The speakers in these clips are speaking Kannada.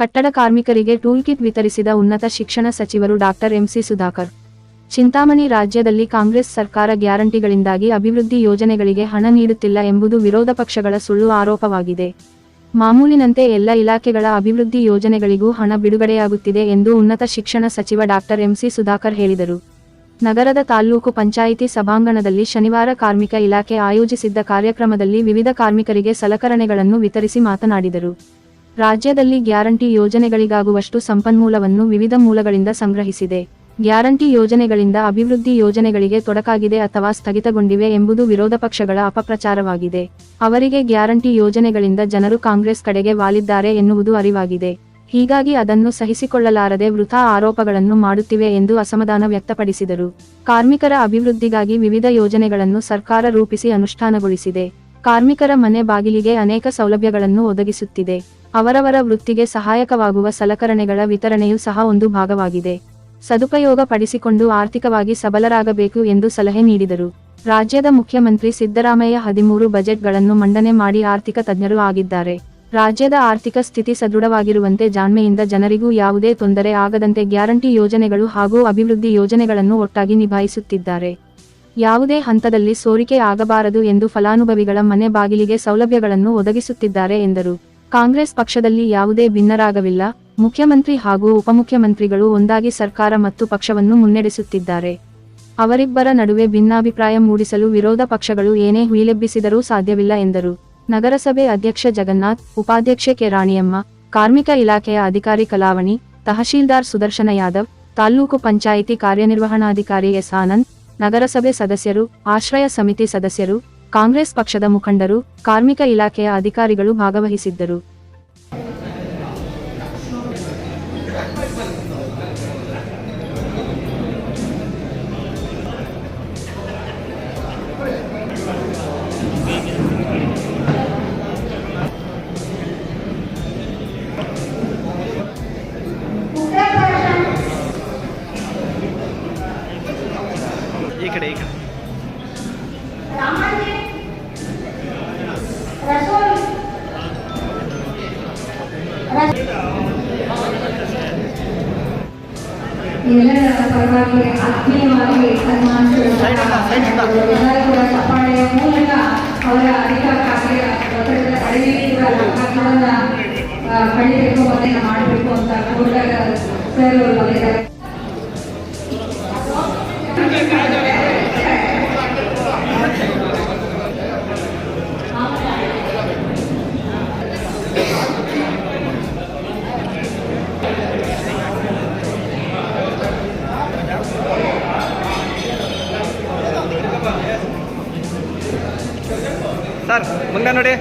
ಕಟ್ಟಡ ಕಾರ್ಮಿಕರಿಗೆ ಟೂಲ್ ಕಿಟ್ ವಿತರಿಸಿದ ಉನ್ನತ ಶಿಕ್ಷಣ ಸಚಿವರು ಡಾಕ್ಟರ್ ಎಂಸಿ ಸುಧಾಕರ್. ಚಿಂತಾಮಣಿ ರಾಜ್ಯದಲ್ಲಿ ಕಾಂಗ್ರೆಸ್ ಸರ್ಕಾರ ಗ್ಯಾರಂಟಿಗಳಿಂದಾಗಿ ಅಭಿವೃದ್ಧಿ ಯೋಜನೆಗಳಿಗೆ ಹಣ ನೀಡುತ್ತಿಲ್ಲ ಎಂಬುದು ವಿರೋಧ ಪಕ್ಷಗಳ ಸುಳ್ಳು ಆರೋಪವಾಗಿದೆ. ಮಾಮೂಲಿನಂತೆ ಎಲ್ಲ ಇಲಾಖೆಗಳ ಅಭಿವೃದ್ಧಿ ಯೋಜನೆಗಳಿಗೂ ಹಣ ಬಿಡುಗಡೆಯಾಗುತ್ತಿದೆ ಎಂದು ಉನ್ನತ ಶಿಕ್ಷಣ ಸಚಿವ ಡಾಕ್ಟರ್ ಎಂಸಿ ಸುಧಾಕರ್ ಹೇಳಿದರು. ನಗರದ ತಾಲ್ಲೂಕು ಪಂಚಾಯಿತಿ ಸಭಾಂಗಣದಲ್ಲಿ ಶನಿವಾರ ಕಾರ್ಮಿಕ ಇಲಾಖೆ ಆಯೋಜಿಸಿದ್ದ ಕಾರ್ಯಕ್ರಮದಲ್ಲಿ ವಿವಿಧ ಕಾರ್ಮಿಕರಿಗೆ ಸಲಕರಣೆಗಳನ್ನು ವಿತರಿಸಿ ಮಾತನಾಡಿದರು. ರಾಜ್ಯದಲ್ಲಿ ಗ್ಯಾರಂಟಿ ಯೋಜನೆಗಳಿಗಾಗುವಷ್ಟು ಸಂಪನ್ಮೂಲವನ್ನು ವಿವಿಧ ಮೂಲಗಳಿಂದ ಸಂಗ್ರಹಿಸಿದೆ. ಗ್ಯಾರಂಟಿ ಯೋಜನೆಗಳಿಂದ ಅಭಿವೃದ್ಧಿ ಯೋಜನೆಗಳಿಗೆ ತೊಡಕಾಗಿದೆ ಅಥವಾ ಸ್ಥಗಿತಗೊಂಡಿವೆ ಎಂಬುದು ವಿರೋಧ ಪಕ್ಷಗಳ ಅಪಪ್ರಚಾರವಾಗಿದೆ. ಅವರಿಗೆ ಗ್ಯಾರಂಟಿ ಯೋಜನೆಗಳಿಂದ ಜನರು ಕಾಂಗ್ರೆಸ್ ಕಡೆಗೆ ವಾಲಿದ್ದಾರೆ ಎನ್ನುವುದು ಅರಿವಾಗಿದೆ. ಹೀಗಾಗಿ ಅದನ್ನು ಸಹಿಸಿಕೊಳ್ಳಲಾರದೆ ವೃಥಾ ಆರೋಪಗಳನ್ನು ಮಾಡುತ್ತಿವೆ ಎಂದು ಅಸಮಾಧಾನ ವ್ಯಕ್ತಪಡಿಸಿದರು. ಕಾರ್ಮಿಕರ ಅಭಿವೃದ್ಧಿಗಾಗಿ ವಿವಿಧ ಯೋಜನೆಗಳನ್ನು ಸರ್ಕಾರ ರೂಪಿಸಿ ಅನುಷ್ಠಾನಗೊಳಿಸಿದೆ. ಕಾರ್ಮಿಕರ ಮನೆ ಬಾಗಿಲಿಗೆ ಅನೇಕ ಸೌಲಭ್ಯಗಳನ್ನು ಒದಗಿಸುತ್ತಿದೆ. ಅವರವರ ವೃತ್ತಿಗೆ ಸಹಾಯಕವಾಗುವ ಸಲಕರಣೆಗಳ ವಿತರಣೆಯೂ ಸಹ ಒಂದು ಭಾಗವಾಗಿದೆ. ಸದುಪಯೋಗ ಪಡಿಸಿಕೊಂಡು ಆರ್ಥಿಕವಾಗಿ ಸಬಲರಾಗಬೇಕು ಎಂದು ಸಲಹೆ ನೀಡಿದರು. ರಾಜ್ಯದ ಮುಖ್ಯಮಂತ್ರಿ ಸಿದ್ದರಾಮಯ್ಯ ಹದಿಮೂರು ಬಜೆಟ್ಗಳನ್ನು ಮಂಡನೆ ಮಾಡಿ ಆರ್ಥಿಕ ತಜ್ಞರು ಆಗಿದ್ದಾರೆ. ರಾಜ್ಯದ ಆರ್ಥಿಕ ಸ್ಥಿತಿ ಸದೃಢವಾಗಿರುವಂತೆ ಜಾಣ್ಮೆಯಿಂದ ಜನರಿಗೂ ಯಾವುದೇ ತೊಂದರೆ ಆಗದಂತೆ ಗ್ಯಾರಂಟಿ ಯೋಜನೆಗಳು ಹಾಗೂ ಅಭಿವೃದ್ಧಿ ಯೋಜನೆಗಳನ್ನು ಒಟ್ಟಾಗಿ ನಿಭಾಯಿಸುತ್ತಿದ್ದಾರೆ. ಯಾವುದೇ ಹಂತದಲ್ಲಿ ಸೋರಿಕೆ ಆಗಬಾರದು ಎಂದು ಫಲಾನುಭವಿಗಳ ಮನೆ ಬಾಗಿಲಿಗೆ ಸೌಲಭ್ಯಗಳನ್ನು ಒದಗಿಸುತ್ತಿದ್ದಾರೆ ಎಂದರು. ಕಾಂಗ್ರೆಸ್ ಪಕ್ಷದಲ್ಲಿ ಯಾವುದೇ ಭಿನ್ನರಾಗವಿಲ್ಲ. ಮುಖ್ಯಮಂತ್ರಿ ಹಾಗೂ ಉಪಮುಖ್ಯಮಂತ್ರಿಗಳು ಒಂದಾಗಿ ಸರ್ಕಾರ ಮತ್ತು ಪಕ್ಷವನ್ನು ಮುನ್ನಡೆಸುತ್ತಿದ್ದಾರೆ. ಅವರಿಬ್ಬರ ನಡುವೆ ಭಿನ್ನಾಭಿಪ್ರಾಯ ಮೂಡಿಸಲು ವಿರೋಧ ಪಕ್ಷಗಳು ಏನೇ ಹುಯಿಲೆಬ್ಬಿಸಿದರೂ ಸಾಧ್ಯವಿಲ್ಲ ಎಂದರು. ನಗರಸಭೆ ಅಧ್ಯಕ್ಷ ಜಗನ್ನಾಥ್, ಉಪಾಧ್ಯಕ್ಷೆ ಕೆ. ರಾಣಿಯಮ್ಮ, ಕಾರ್ಮಿಕ ಇಲಾಖೆಯ ಅಧಿಕಾರಿ ಕಲಾವಣಿ, ತಹಶೀಲ್ದಾರ್ ಸುದರ್ಶನ ಯಾದವ್, ತಾಲ್ಲೂಕು ಪಂಚಾಯಿತಿ ಕಾರ್ಯನಿರ್ವಹಣಾಧಿಕಾರಿ ಎಸ್. ಆನಂದ್ ನಗರಸಭೆ ಸದಸ್ಯರು ಆಶ್ರಯ ಸಮಿತಿ ಸದಸ್ಯರು ಕಾಂಗ್ರೆಸ್ ಪಕ್ಷದ ಮುಖಂಡರು ಕಾರ್ಮಿಕ ಇಲಾಖೆಯ ಅಧಿಕಾರಿಗಳು ಭಾಗವಹಿಸಿದ್ದರು. ಮೂಲಕ ಅವರ ಅಧಿಕ ಕಾರ್ಯ ಒತ್ತಡದ ಕಡಿಮೆ ಕೂಡ ಕಾರ್ಯಗಳನ್ನ ಕಡಿಬೇಕು ಮತ್ತೆ ಮಾಡಬೇಕು ಅಂತ ಕೂಡಲ ಸರ್ ಅವರು ಸರ್ ಮುಂದೆ ನೋಡಿ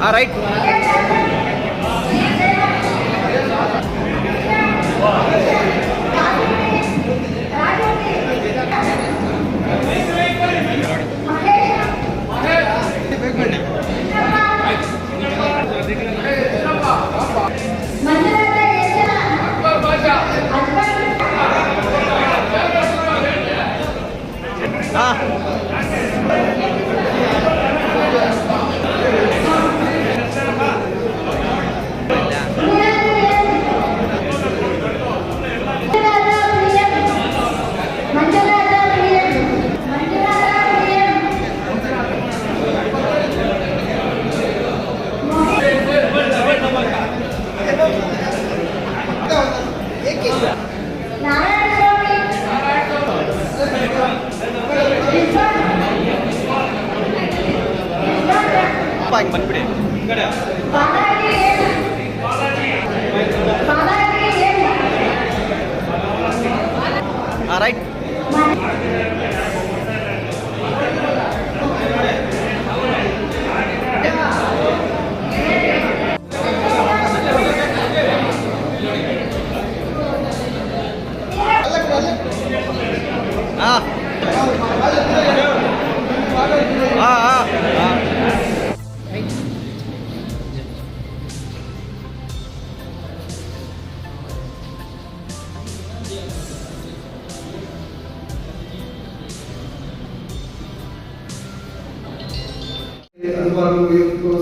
ಹಾಂ ರೈಟ್ ಹಾಂ ಹಿಂಗೆ ಬಂದ್ಬಿಡಿ ಈ ಕಡೆ ಹಾಂ ರೈಟ್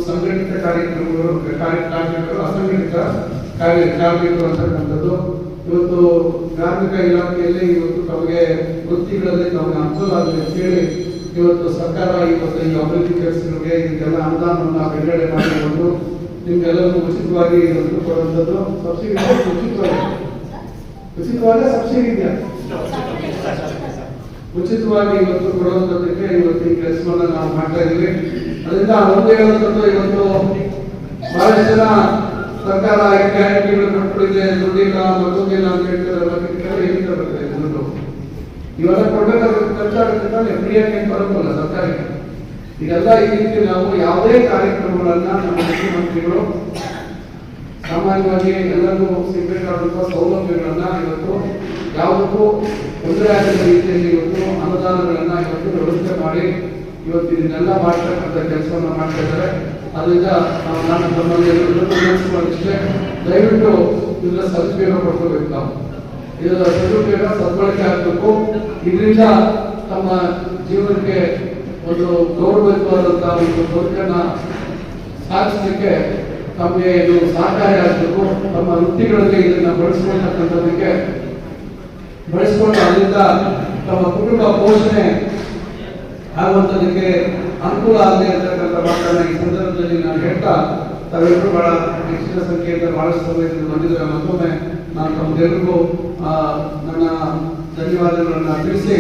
ಸಂಘಟಿತ ಕಾರ್ಯಕ್ರಮಗಳು ಕಾರ್ಯ ಕಾರ್ಮಿಕರು ಅಸಂಘಟಿತ ಕಾರ್ಯ ಕಾರ್ಮಿಕರು ಅಂತಕ್ಕಂಥದ್ದು ಇವತ್ತು ಕಾರ್ಮಿಕ ಇಲಾಖೆಯಲ್ಲಿ ಇವತ್ತು ತಮಗೆ ವೃತ್ತಿಗಳಲ್ಲಿ ತಮಗೆ ಅನುಕೂಲ ಆಗಲಿ ಅಂತ ಹೇಳಿ ಇವತ್ತು ಸರ್ಕಾರ ಇವತ್ತು ಈ ಅಭಿವೃದ್ಧಿ ಕೆಲಸಗಳಿಗೆ ಇದಕ್ಕೆಲ್ಲ ಅನುದಾನವನ್ನು ಬಿಡುಗಡೆ ಮಾಡಿಕೊಂಡು ನಿಮ್ಗೆಲ್ಲರಿಗೂ ಉಚಿತವಾಗಿ ಇವತ್ತು ಕೊಡುವಂಥದ್ದು. ಸಬ್ಸಿಡಿ ಉಚಿತವಾಗಿ. ಉಚಿತವಾದ ಸಬ್ಸಿಡಿ ಇದೆಯಾ? ಉಚಿತವಾಗಿ ಇವತ್ತು ಕೊಡುವಂಥದ್ದಕ್ಕೆ ಇವತ್ತು ಈ ಕೆಲಸವನ್ನು ನಾವು ಮಾಡ್ತಾ ಇದ್ದೀವಿ. ಅದರಿಂದ ಒಂದು ಹೇಳುವಂಥದ್ದು ಇವತ್ತು ಬಹಳಷ್ಟು ಜನ ಸರ್ಕಾರ ಗ್ಯಾರಂಟಿಗಳು ಕೊಟ್ಬಿಟ್ಟಿದೆ, ದುಡ್ಡಿಲ್ಲ, ಮತ್ತೊಂದಿಲ್ಲ ಅಂತ ಹೇಳ್ತಾರೆ ಎಲ್ಲಿಂದ ಬರ್ತಾ ಇದೆ ದುಡ್ಡು ಇವೆಲ್ಲ ಕೊಡಬೇಕಾದ್ರೆ ಖರ್ಚಾಗುತ್ತೆ ತಾನೆ, ಫ್ರೀಯಾಗಿ ಏನು ಬರೋಕ್ಕಲ್ಲ ಸರ್ಕಾರಕ್ಕೆ. ಇದೆಲ್ಲ ಈ ರೀತಿ ನಾವು ಯಾವುದೇ ಕಾರ್ಯಕ್ರಮಗಳನ್ನ ನಮ್ಮ ಮುಖ್ಯಮಂತ್ರಿಗಳು ಸಾಮಾನ್ಯವಾಗಿ ಎಲ್ಲರಿಗೂ ಸಿಗಬೇಕಾದಂತಹ ಸೌಲಭ್ಯಗಳನ್ನ ಇವತ್ತು ಯಾವುದಕ್ಕೂ ತೊಂದರೆ ಆಗದ ರೀತಿಯಲ್ಲಿ ಇವತ್ತು ಅನುದಾನಗಳನ್ನ ಇವತ್ತು ವ್ಯವಸ್ಥೆ ಮಾಡಿ ಇವತ್ತು ಇದನ್ನೆಲ್ಲ ಮಾಡ್ತಕ್ಕಂಥ ಕೆಲಸವನ್ನ ಮಾಡ್ತಾ ಇದ್ದಾರೆ. ಅದರಿಂದ ನಾವು ನಾನು ತಮ್ಮಲ್ಲಿ ವಿನಂತಿಸುವುದಿಷ್ಟೇ ದಯವಿಟ್ಟು ಇದನ್ನ ಸದುಪಯೋಗ ಪಡ್ಕೋಬೇಕು ನಾವು. ಇದರ ಸದುಪಯೋಗ ಸದ್ಬಳಕೆ ಆಗಬೇಕು. ಇದರಿಂದ ತಮ್ಮ ಜೀವನಕ್ಕೆ ಒಂದು ಗೌರವಯುತವಾದಂತಹ ಒಂದು ಬದುಕನ್ನ ಸಾಧಿಸಲಿಕ್ಕೆ ತಮಗೆ ಇದು ಸಹಕಾರಿ ಆಗಬೇಕು. ತಮ್ಮ ವೃತ್ತಿಗಳಲ್ಲಿ ಇದನ್ನ ಬಳಸ್ಕೊಳ್ತಕ್ಕಂಥದ್ದಕ್ಕೆ ಬಳಸ್ಕೊಂಡು ಅದರಿಂದ ತಮ್ಮ ಕುಟುಂಬ ಪೋಷಣೆ ಆಗುವಂಥದ್ದಕ್ಕೆ ಅನುಕೂಲ ಆಗದೆ ಇರತಕ್ಕಂಥ ಮಾತನ್ನು ಈ ಸಂದರ್ಭದಲ್ಲಿ ನಾನು ಹೇಳ್ತಾ, ತಾವೆಲ್ಲರೂ ಬಹಳ ಹೆಚ್ಚಿನ ಸಂಖ್ಯೆಯಿಂದ ಬಹಳಷ್ಟು ಸಮಯದಲ್ಲಿ ಬಂದಿದ್ದರೆ. ಮತ್ತೊಮ್ಮೆ ನಾನು ತಮ್ಮೆಲ್ಲರಿಗೂ ನನ್ನ ಧನ್ಯವಾದಗಳನ್ನು ತಿಳಿಸಿ